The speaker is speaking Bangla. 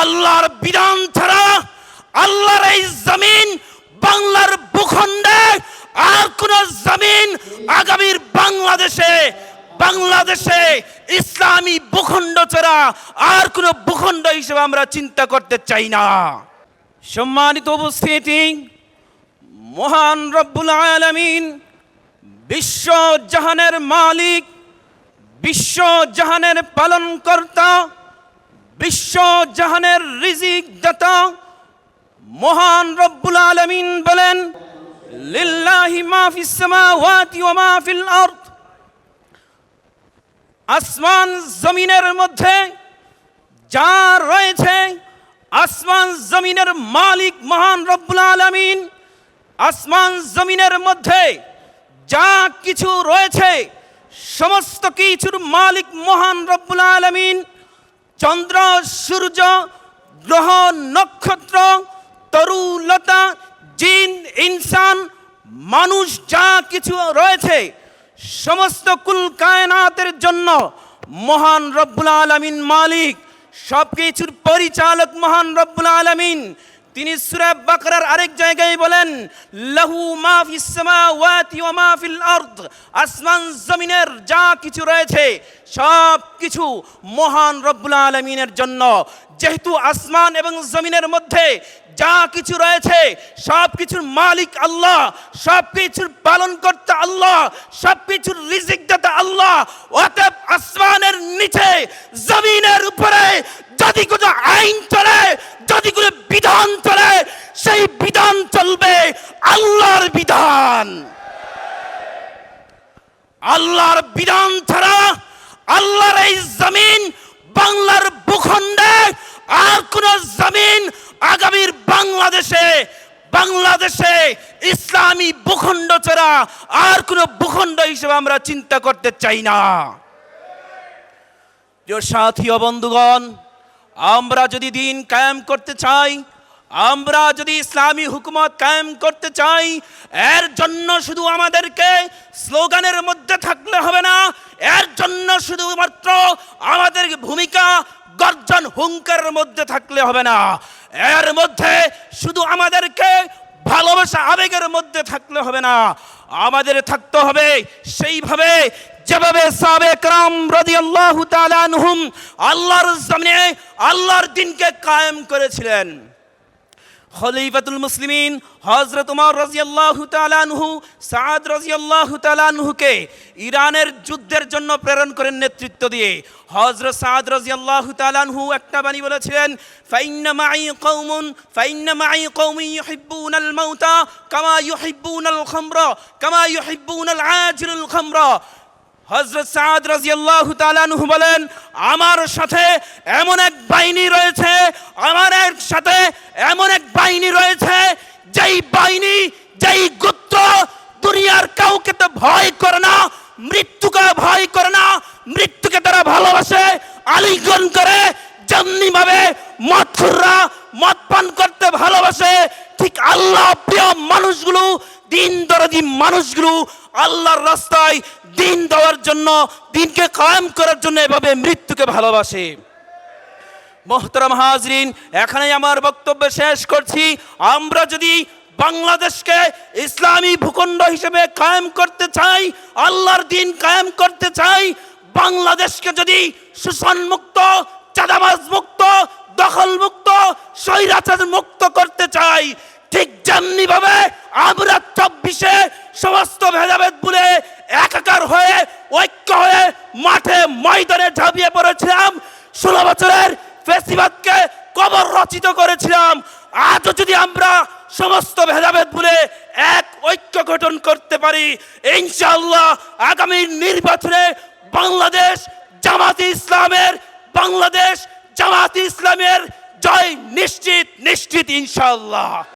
আল্লাহর বিধান ছাড়া আল্লাহর এই জমিন বাংলার ভূখণ্ডে আর কোন জমিন আগামীর বাংলাদেশে বাংলাদেশে ইসলামী ভূখণ্ড ছাড়া আর কোন ভূখণ্ড হিসেবে আমরা চিন্তা করতে চাই না। সম্মানিত উপস্থিতি, মহান রব্বুল আলমিন, বিশ্ব জাহানের মালিক, বিশ্ব জাহানের পালনকর্তা বিশ্ব জাহানের রিজিক দাতা মহান রব্বুল আলমিন বলেন, লিল্লাহি মা ফিস সামাওয়াতি ওয়া মা ফিল আরদ। আসমান জমিনের মধ্যে যা রয়েছে, আসমান জমিনের মালিক মহান রব্বুল আলামিন, আসমান জমিনের মধ্যে যা কিছু রয়েছে, সমস্ত কিছুর মালিক মহান রব্বুল আলামিন চন্দ্র, সূর্য, গ্রহ, নক্ষত্র, তরুলতা, জিন, ইনসান, মানুষ, যা কিছু রয়েছে, সমস্ত কুল কায়নাতের জন্য মহান রব্বুল আলমিন মালিক সব কিছুর পরিচালক মহান রব্বুল আলামিন। তিনি সূরা বাকরার আরেক জায়গায় বলেন, লাহু মা ফিস সামাওয়াতি ওয়া মা ফিল আরদ। আসমান, জমিনের যা কিছু রয়েছে, সব কিছু মহান রব্বুল আলামিনের জন্য। যেহেতু আসমান এবং জমিনের মধ্যে যা কিছু রয়েছে, সব কিছুর মালিক আল্লাহ, সব কিছুর পালন করতে আল্লাহ, সব কিছুর রিজিক দাতা আল্লাহ, অতএব আসমানের নিচে, জমিনের উপরে যদি কোনো আইন চলে কোনো বিধান চলে, সেই বিধান চলবে আল্লাহর বিধান। আল্লাহর বিধান ছাড়া আল্লাহর এই জমিন বাংলার ভূখণ্ডে আর কোন জমিন আগামীর বাংলাদেশে বাংলাদেশে ইসলামী ভূখণ্ড ছাড়া আর কোন ভূখণ্ড হিসেবে আমরা চিন্তা করতে চাই না। সাথী বন্ধুগণ আমরা যদি দিন কায়েম করতে চাই, আমরা যদি ইসলামী হুকুমত কায়েম করতে চাই, এর জন্য শুধু আমাদেরকে স্লোগানের মধ্যে থাকলে হবে না, এর জন্য শুধুমাত্র আমাদের ভূমিকা গর্জন হুঙ্কারের মধ্যে থাকলে হবে না, এর মধ্যে শুধু আমাদেরকে ভালোবাসা, আবেগের মধ্যে থাকলে হবে না, আমাদের থাকতে হবে সেইভাবে যেভাবে সাবেক রাম রাদিয়াল্লাহু তাআলা আনহুম আল্লাহর সামনে আল্লাহর দিনকে কায়েম করেছিলেন। খলিফাতুল মুসলিমিন হজরত উমর রাজিয়াল্লাহু তাআলাহু সাদ রাজিয়াল্লাহু তাআলাহুকে ইরানের যুদ্ধের জন্য প্রেরণ করেন নেতৃত্ব দিয়ে। হজরত সাদ রাজিয়াল্লাহু তাআলাহু একটা বাণী বলেছিলেন, ফাইন্না মাই কওমুন, ফাইন্না মাই কওমি ইউহিব্বুনাল মাউতা, কামা ইউহিব্বুনাল খামরা, কামা ইউহিব্বুনাল আজিলুল খামরা। হজরত সাদ রাজিয়াল্লাহু তাআলাহু বলেন, আমার সাথে এমন এক বাহিনী রয়েছে, আমার এক সাথে এমন এক বাহিনী রয়েছে, যেই বাহিনী, যেই গোত্র দুনিয়ার কাউকে তো ভয় করে না, মৃত্যুকে ভয় করে না, মৃত্যুকে তারা ভালোবাসে আলিঙ্গন করে যেমনি ভাবে মদখুররা মদ পান করতে ভালোবাসে, ঠিক আল্লাহ প্রিয় মানুষগুলো দিন দরদি মানুষগুলো আল্লাহর রাস্তায় দিন দেওয়ার জন্য, দিনকে কায়েম করার জন্য এভাবে মৃত্যুকে ভালোবাসে। মোহতরম হাজরিন এখানে আমার বক্তব্য শেষ করছি। আমরা যদি বাংলাদেশকে ইসলামী ভূখণ্ড হিসেবে কায়েম করতে চাই, আল্লাহর দিন কায়েম করতে চাই, বাংলাদেশকে যদি শোষণমুক্ত চাঁদাবাজ মুক্ত দখল মুক্ত স্বৈরাচার মুক্ত করতে চাই, ঠিক যেমনি ভাবে আমরা চব্বিশে সমস্ত ভেদাভেদ ভুলে একাকার হয়ে, ঐক্য হয়ে মাঠে ময়দানে ঝাঁপিয়ে পড়েছিলাম। ষোলো বছরের ফেসিবাদকে কবর রচিত করেছিলাম। আজও যদি আমরা সমস্ত ভেদাভেদ ভুলে এক ঐক্য গঠন করতে পারি, ইনশাআল্লাহ আগামী নির্বাচনে বাংলাদেশ জামাতি ইসলামের, বাংলাদেশ জামাতি ইসলামের জয় নিশ্চিত নিশ্চিত ইনশাআল্লাহ।